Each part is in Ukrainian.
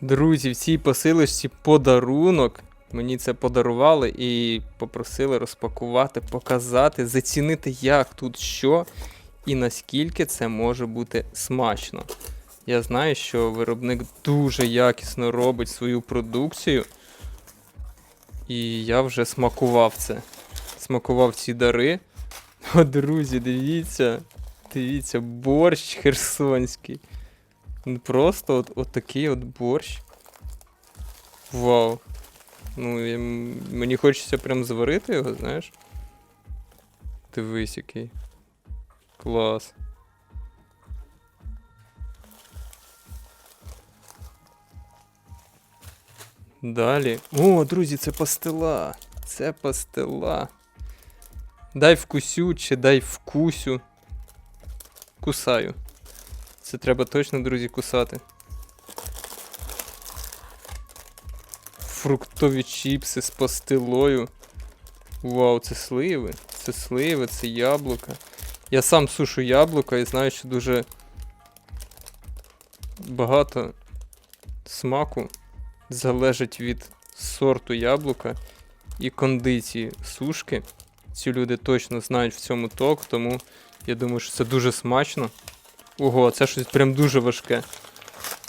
Друзі, в цій посилочці подарунок. Мені це подарували і попросили розпакувати, показати, зацінити, як тут що і наскільки це може бути смачно. Я знаю, що виробник дуже якісно робить свою продукцію. І я вже смакував це. Смакував ці дари. О, друзі, дивіться. Дивіться, борщ херсонський. Ну, Просто от, от такий от борщ. Вау. Ну, я, мені хочеться прям зварити його, знаєш. Дивись який. Клас. Далі. О, друзі, це пастила. Це пастила. Дай вкусю чи дай вкусю. Кусаю. Це треба точно, друзі, кусати. Фруктові чіпси з пастилою. Вау, це сливи. Це сливи, це яблука. Я сам сушу яблука і знаю, що дуже багато смаку залежить від сорту яблука і кондиції сушки. Ці люди точно знають в цьому ток, тому я думаю, що це дуже смачно. Ого, це щось прям дуже важке.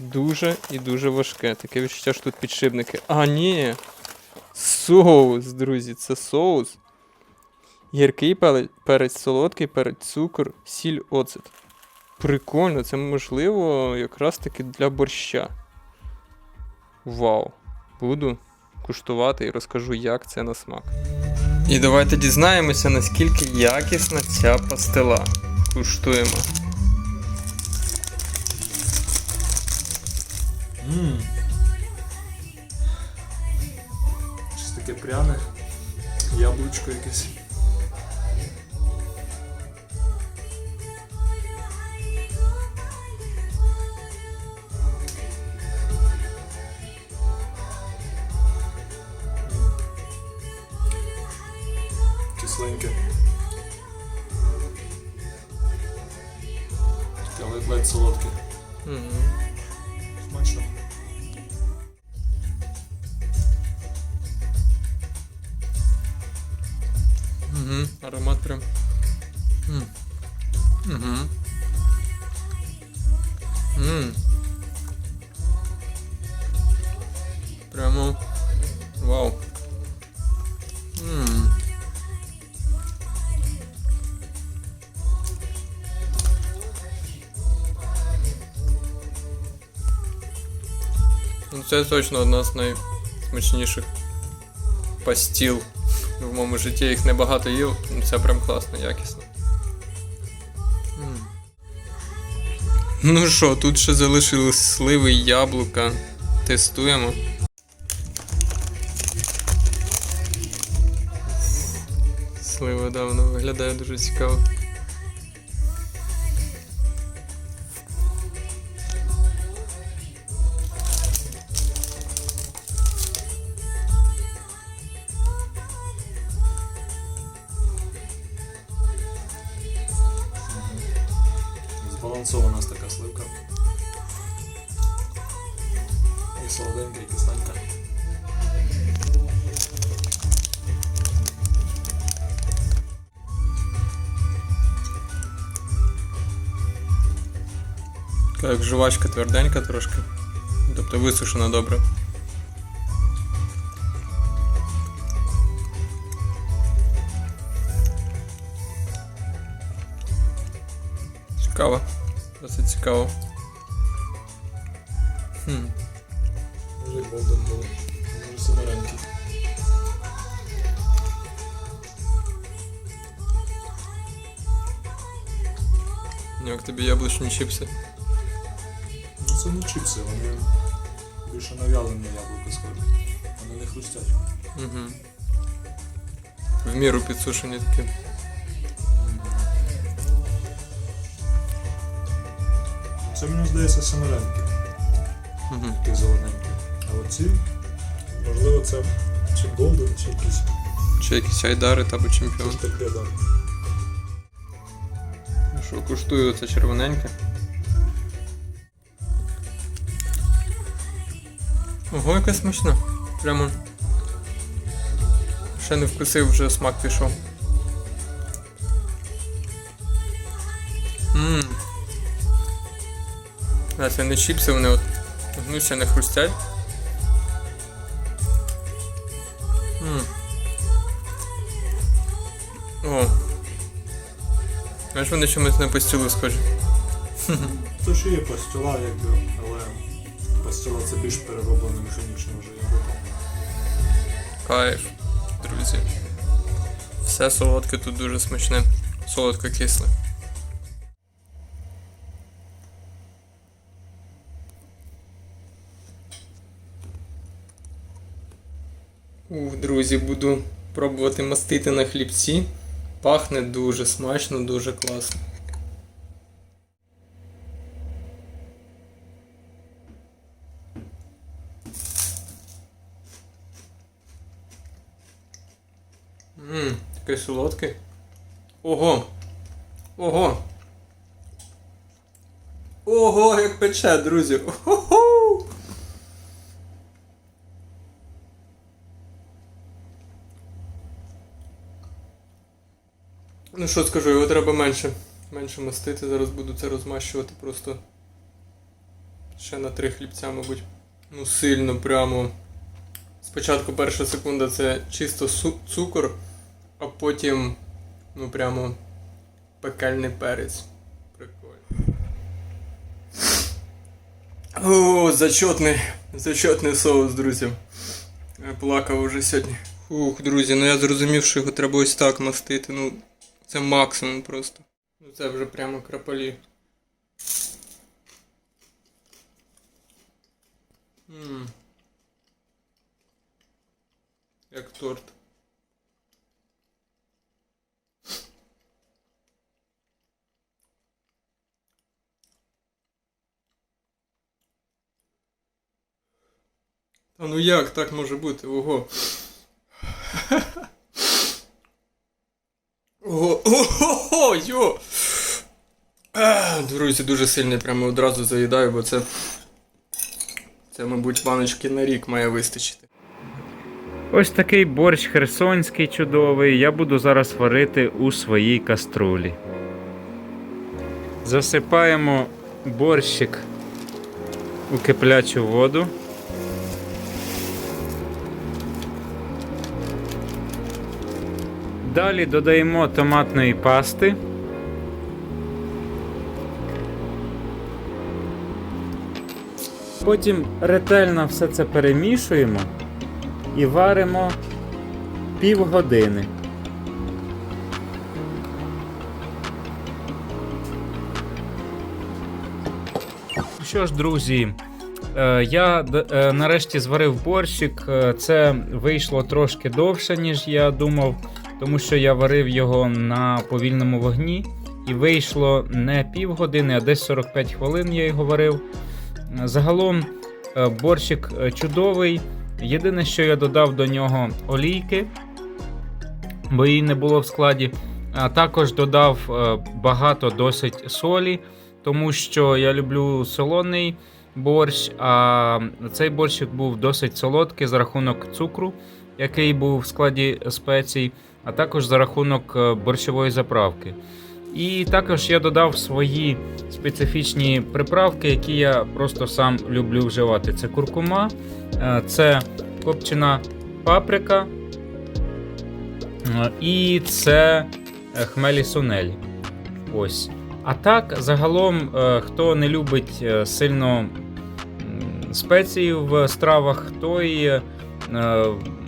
Дуже і дуже важке. Таке відчуття, що тут підшипники. А, ні. Соус, друзі, це соус. Гіркий перець, солодкий перець, цукор, сіль, оцет. Прикольно, це можливо якраз таки для борща. Вау. Буду куштувати і розкажу, як це на смак. І давайте дізнаємося, наскільки якісна ця пастила. Куштуємо. Ммм. Щось таке пряне. Яблучко якесь. Аромат прям. Угу. Ммм. Прямо. Вау. Ммм. Ну, це точно одна з найсмачніших пастіл. В моєму житті їх небагато їв, це прям класно, якісно. Ну що, тут ще залишились сливи і яблука. Тестуємо. Слива давно виглядає дуже цікаво. Збалансована ось така сливка. І солоденька, і кисленька. Як жувачка тверденька трошки. Тобто висушена добре. цікаво. Хм. Може голден було. Може семеренький. Як тобі яблучні чіпси? Ну це не чипси, вони більше на вялене яблуко схожі. Вони не хрустять. Угу. В міру підсушені такі. Це мені здається семеренки, Угу. такі зелененькі. А оці, можливо, це чи голден, чи якісь Чи якісь айдари та або чемпіон. щось таке, да. Ну Що, куштую це червоненьке. Ого, яка смачна. Прямо. Ще не вкусив, вже смак пішов. А це не чіпси, вони от гнуться, не хрустять. Ммм. О. Знаєш, вони чомусь на пастілу схожі. То що є пастила, якби, але пастила це більш перероблена пшенична вже ягода. Кайф, друзі. Все солодке тут дуже смачне. Солодко кисле. Ух, друзі, буду пробувати мастити на хлібці. Пахне дуже смачно, дуже класно. Ммм, такий солодкий. Ого! Ого! Ого, як пече, друзі! Ого! Ну що скажу, його треба менше. Менше мастити, зараз буду це розмащувати просто ще на три хлібця, мабуть. Ну, сильно прямо. Спочатку перша секунда це чисто цукор, а потім, ну прямо пекельний перець. Прикольно. О, зачетний, зачетний соус, друзі. Я плакав уже сьогодні. Ух, друзі, ну я зрозумів, що його треба ось так мастити. Ну, це максимум просто. Ну це вже прямо крапалі. Ммм. Як торт. Та ну як так може бути? Ого ого, йо! Друзі, дуже сильний, прямо одразу заїдаю, бо це. Це, мабуть, баночки на рік має вистачити. Ось такий борщ херсонський чудовий я буду зараз варити у своїй каструлі. Засипаємо борщик у киплячу воду. Далі додаємо томатної пасти. Потім ретельно все це перемішуємо і варимо півгодини. Що ж, друзі, е, я е, нарешті зварив борщик. Е, Це вийшло трошки довше, ніж я думав, тому що я варив його на повільному вогні. І вийшло не півгодини, а десь 45 хвилин я його варив. Загалом е, борщик е, чудовий. Єдине, що я додав до нього олійки, бо її не було в складі. А також додав е, багато досить солі, тому що я люблю солоний борщ, а цей борщик був досить солодкий за рахунок цукру, який був в складі спецій, а також за рахунок борщової заправки. І також я додав свої специфічні приправки, які я просто сам люблю вживати. Це куркума, е, це копчена паприка е, і це е, хмелі сунелі. Ось. А так, загалом, хто не любить сильно спеції в стравах, той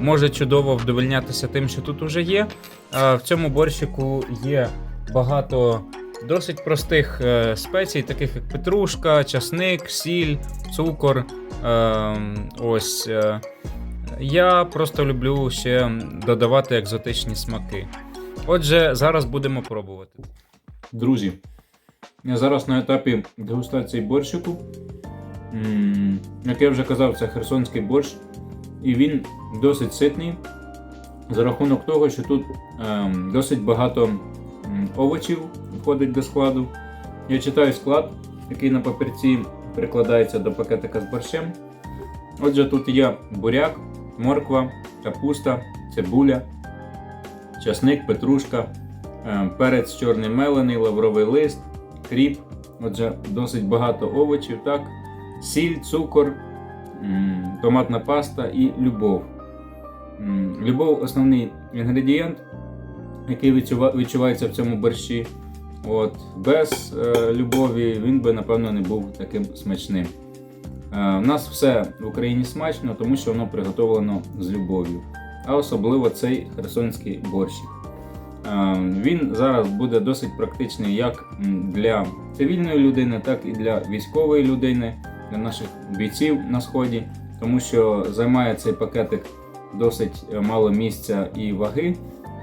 може чудово вдовольнятися тим, що тут уже є. В цьому борщику є багато досить простих е, спецій, таких як петрушка, часник, сіль, цукор. Е, Ось. е, Я просто люблю ще додавати екзотичні смаки. Отже, зараз будемо пробувати. Друзі, я зараз на етапі дегустації борщику. М, Як я вже казав, це херсонський борщ, і він досить ситний за рахунок того, що тут ем, досить багато м, овочів входить до складу. Я читаю склад, який на папірці прикладається до пакетика з борщем. Отже, тут є буряк, морква, капуста, цибуля, часник, петрушка, е, перець чорний мелений, лавровий лист, кріп. Отже, досить багато овочів, так? Сіль, цукор, томатна паста і любов. Любов основний інгредієнт, який відчувається в цьому борщі. От, без е, любові він би, напевно, не був таким смачним. Е, у нас все в Україні смачно, тому що воно приготовлено з любов'ю. А особливо цей херсонський борщик. Е, він зараз буде досить практичний як для цивільної людини, так і для військової людини, для наших бійців на сході, тому що займає цей пакетик досить е, мало місця і ваги.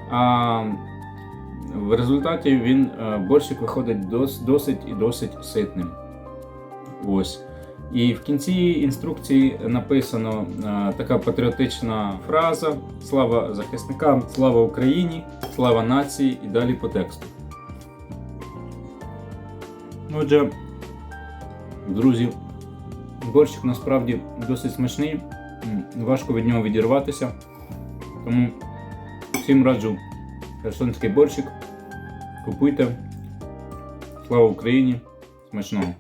А в результаті він е, борщик виходить досить і досить ситним. Ось. І в кінці інструкції написано е, така патріотична фраза: Слава захисникам, слава Україні, слава нації і далі по тексту. Отже, друзі, борщик насправді досить смачний, важко від нього відірватися. Тому всім раджу херсонський борщик. Купуйте. Слава Україні! Смачного!